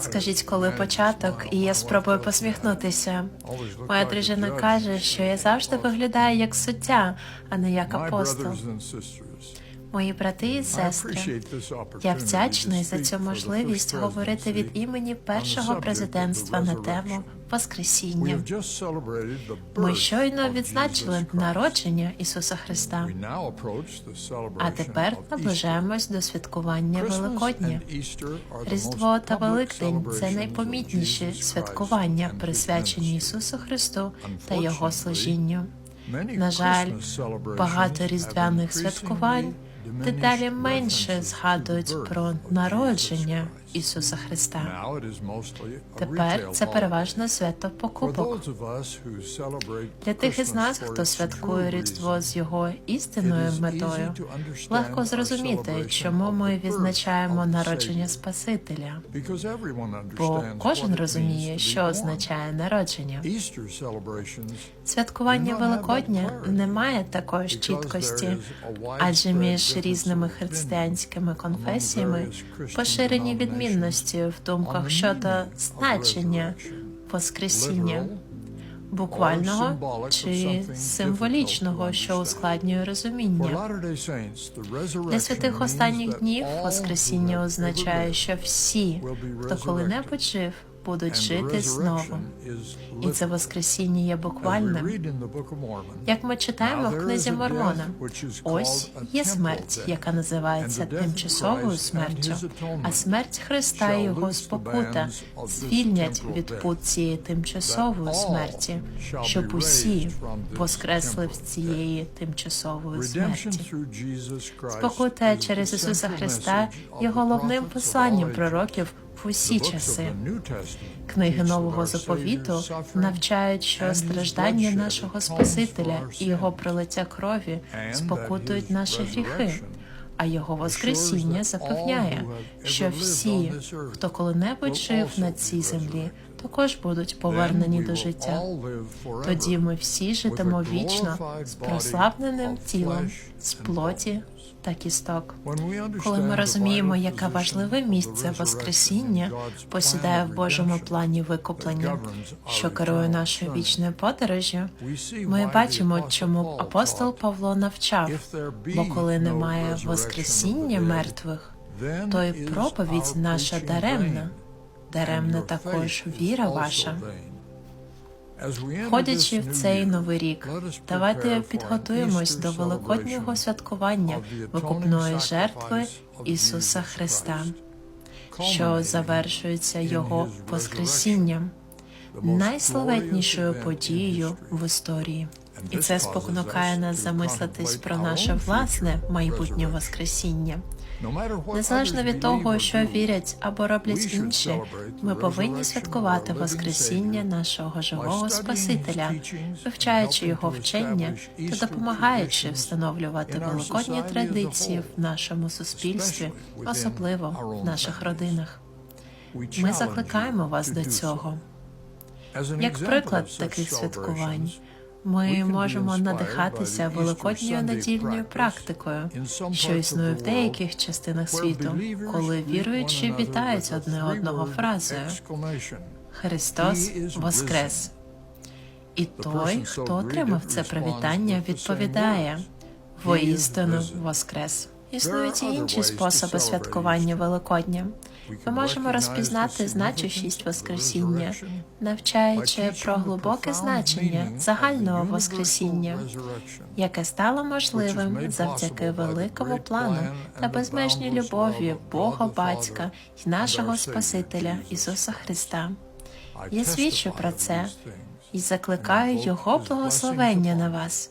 Скажіть, коли початок, і я спробую посміхнутися. Моя дружина каже, що я завжди виглядаю як суддя, а не як апостол. Мої брати і сестри, я вдячний за цю можливість говорити від імені першого президентства на тему Воскресіння. Ми щойно відзначили народження Ісуса Христа, а тепер наближаємось до святкування Великодня. Різдво та Великдень це найпомітніші святкування, присвячені Ісусу Христу та Його служінню. На жаль, багато різдвяних святкувань дедалі менше згадують про народження Ісуса Христа. Тепер це переважно свято покупок. Для тих із нас, хто святкує Різдво з його істинною метою, легко зрозуміти, чому ми відзначаємо народження Спасителя. Бо кожен розуміє, що означає народження. Святкування Великодня не має такої ж чіткості, адже між різними християнськими конфесіями поширені відмінності в думках щодо значення Воскресіння, буквального чи символічного, що ускладнює розуміння. Для святих останніх днів Воскресіння означає, що всі, хто коли-небудь жив, будуть жити знову. І це Воскресіння є буквальним. Як ми читаємо в книзі Мормона, ось є смерть, яка називається тимчасовою смертю, а смерть Христа і його спокута звільнять від пут цієї тимчасової смерті, щоб усі воскресли в цієї тимчасової смерті. Спокута через Ісуса Христа є головним посланням пророків в усі часи. Книги нового заповіту навчають, що страждання нашого Спасителя і його пролиття крові спокутують наші гріхи. А його Воскресіння запевняє, що всі, хто коли-небудь жив на цій землі, також будуть повернені до життя. Тоді ми всі житимо вічно з прославленим тілом, з плоті та кісток. Коли ми розуміємо, яке важливе місце Воскресіння посідає в Божому плані викуплення, що керує нашою вічною подорожю, ми бачимо, чому апостол Павло навчав, бо коли немає Воскресіння мертвих, то й проповідь наша даремна, даремна також віра ваша. Входячи в цей новий рік, давайте підготуємось до великоднього святкування викупної жертви Ісуса Христа, що завершується Його Воскресінням, найславетнішою подією в історії. І це споконукає нас замислитись про наше власне майбутнє Воскресіння. Незалежно від того, що вірять або роблять інші, ми повинні святкувати Воскресіння нашого живого Спасителя, вивчаючи його вчення та допомагаючи встановлювати великодні традиції в нашому суспільстві, особливо в наших родинах. Ми закликаємо вас до цього. Як приклад таких святкувань, ми можемо надихатися великодньою недільною практикою, що існує в деяких частинах світу, коли віруючі вітають одне одного фразою. Христос Воскрес. І той, хто отримав це привітання, відповідає воістину Воскрес. Існують і інші способи святкування Великодня. Ми можемо розпізнати значущість Воскресіння, навчаючи про глибоке значення загального Воскресіння, яке стало можливим завдяки великому плану та безмежній любові Бога Батька і нашого Спасителя Ісуса Христа. Я свідчу про це і закликаю Його благословення на вас